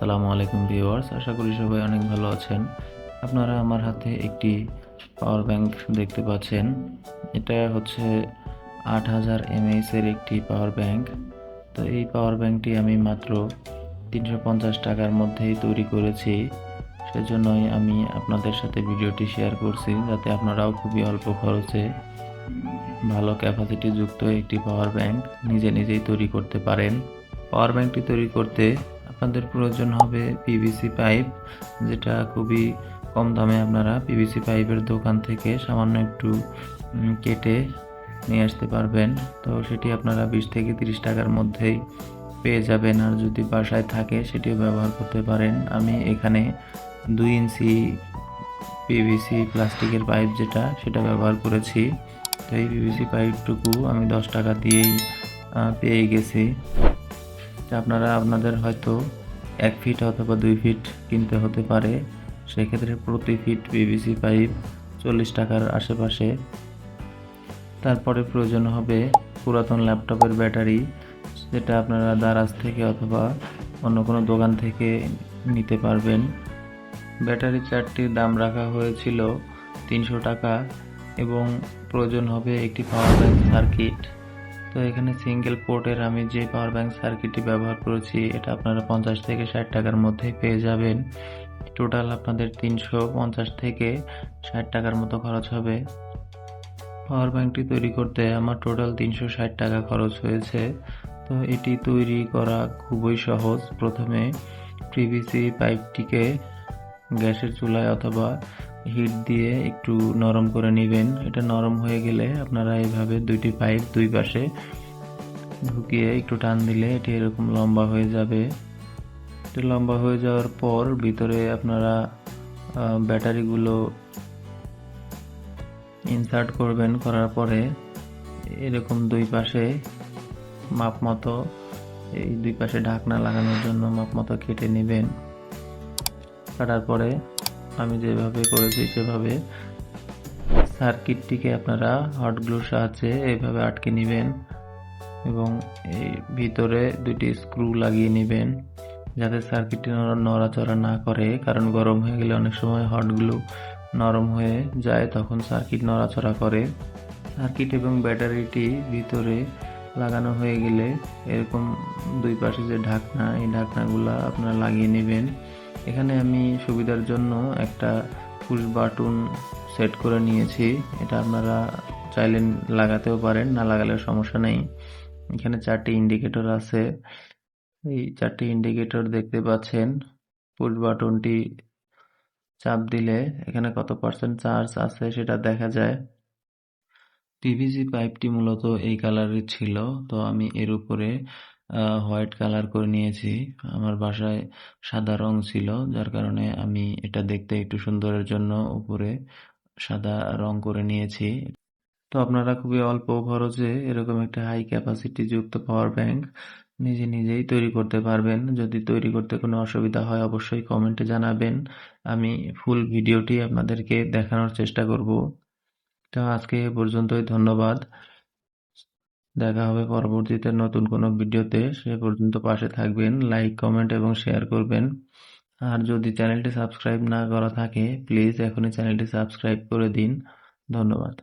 আসসালামু আলাইকুম ভিউয়ার্স, আশা করি সবাই অনেক ভালো আছেন। আপনারা আমার হাতে একটি পাওয়ার ব্যাংক দেখতে পাচ্ছেন। এটা হচ্ছে আট হাজার এমএইচ এর একটি পাওয়ার ব্যাংক। তো এই পাওয়ার ব্যাংকটি আমি মাত্র তিনশো পঞ্চাশ টাকার মধ্যেই তৈরি করেছি। সেজন্যই আমি আপনাদের সাথে ভিডিওটি শেয়ার করছি, যাতে আপনারাও খুবই অল্প খরচে ভালো ক্যাপাসিটি যুক্ত একটি পাওয়ার ব্যাংক নিজে নিজেই তৈরি করতে পারেন। পাওয়ার ব্যাংকটি তৈরি করতে আপনাদের প্রয়োজন হবে পিভিসি পাইপ যেটা খুবই কম দামে আপনারা পিভিসি পাইপের দোকান থেকে সামান্য একটু কেটে নিয়ে আসতে পারবেন। তো সেটি আপনারা বিশ থেকে তিরিশ টাকার মধ্যেই পেয়ে যাবেন। আর যদি বাসায় থাকে, সেটিও ব্যবহার করতে পারেন। আমি এখানে দুই ইঞ্চি পিভিসি প্লাস্টিকের পাইপ যেটা, সেটা ব্যবহার করেছি। তো এই পিভিসি পাইপটুকু আমি দশ টাকা দিয়েই পেয়ে গেছি। আপনারা আপনাদের হয়তো এক ফিট অথবা দুই ফিট কিনতে হতে পারে। সেক্ষেত্রে প্রতি ফিট পিভিসি পাইপ চল্লিশ টাকার আশেপাশে। তারপরে প্রয়োজন হবে পুরাতন ল্যাপটপের ব্যাটারি, যেটা আপনারা দারাজ থেকে অথবা অন্য কোনো দোকান থেকে নিতে পারবেন। ব্যাটারি চারটির দাম রাখা হয়েছিল তিনশো টাকা এবং প্রয়োজন হবে একটি পাওয়ার ব্যাংক সার্কিট তো এখানে সিঙ্গেল পোর্টের আমি যে পাওয়ার ব্যাংক সার্কিটটি ব্যবহার করেছি, এটা আপনারা পঞ্চাশ থেকে ষাট টাকার মধ্যেই পেয়ে যাবেন। টোটাল আপনাদের তিনশো পঞ্চাশ থেকে ষাট টাকার মতো খরচ হবে। পাওয়ার ব্যাংকটি তৈরি করতে আমার টোটাল তিনশো ষাট টাকা খরচ হয়েছে। তো এটি তৈরি করা খুবই সহজ। প্রথমে পিভিসি পাইপটিকে গ্যাসের চুলায় অথবা হিট দিয়ে একটু নরম করে নেবেন। এটা নরম হয়ে গেলে আপনারা এইভাবে দুইটি পাইপ দুই পাশে ঢুকিয়ে একটু টান দিলে এটি এরকম লম্বা হয়ে যাবে। এটি লম্বা হয়ে যাওয়ার পর ভিতরে আপনারা ব্যাটারিগুলো ইনসার্ট করবেন করার পরে এরকম দুই পাশে মাপ মতো, এই দুই পাশে ঢাকনা লাগানোর জন্য মাপ মতো কেটে নেবেন। কাটার পরে আমি যেভাবে করেছি, সেভাবে সার্কিটটিকে আপনারা হট গ্লুর সাহায্যে এইভাবে আটকে নেবেন এবং এই ভিতরে দুটি স্ক্রু লাগিয়ে নেবেন যাতে সার্কিটটি নড়াচড়া না করে। কারণ গরম হয়ে গেলে অনেক সময় হট গ্লু নরম হয়ে যায়, তখন সার্কিট নড়াচড়া করে। সার্কিট এবং ব্যাটারিটি ভিতরে লাগানো হয়ে গেলে এরকম দুই পাশে যে ঢাকনা, এই ঢাকনাগুলো আপনারা লাগিয়ে নেবেন। এখানে আমি সুবিধার জন্য একটা পুশ বাটন সেট করে নিয়েছি। এটা আপনারা চাইলে লাগাতেও পারেন, না লাগালেও সমস্যা নেই। এখানে চারটি ইন্ডিকেটর আছে। এই চারটি ইন্ডিকেটর দেখতে পাচ্ছেন। পুশ বাটনটি চাপ দিলে এখানে কত পার্সেন্ট চার্জ আছে সেটা দেখা যায়। পিভিসি পাইপটি মূলত এই কালারের ছিল, তো আমি এর উপরে হোয়াইট কালার করে নিয়েছি। আমার বাসায় সাদা রং ছিল, যার কারণে আমি এটা দেখতে একটু সুন্দরের জন্য উপরে সাদা রং করে নিয়েছি। তো আপনারা খুবই অল্প খরচে এরকম একটা হাই ক্যাপাসিটি যুক্ত পাওয়ার ব্যাংক নিজে নিজেই তৈরি করতে পারবেন। যদি তৈরি করতে কোনো অসুবিধা হয়, অবশ্যই কমেন্টে জানাবেন। আমি ফুল ভিডিওটি আপনাদেরকে দেখানোর চেষ্টা করব। তো আজকে এ পর্যন্তই, ধন্যবাদ। দেখা হবে পরবর্তীতে নতুন কোনো ভিডিওতে। সে পর্যন্ত পাশে থাকবেন লাইক কমেন্ট এবং শেয়ার করবেন। আর যদি চ্যানেলটি সাবস্ক্রাইব না করা থাকে প্লিজ এখনই চ্যানেলটি সাবস্ক্রাইব করে দিন। ধন্যবাদ।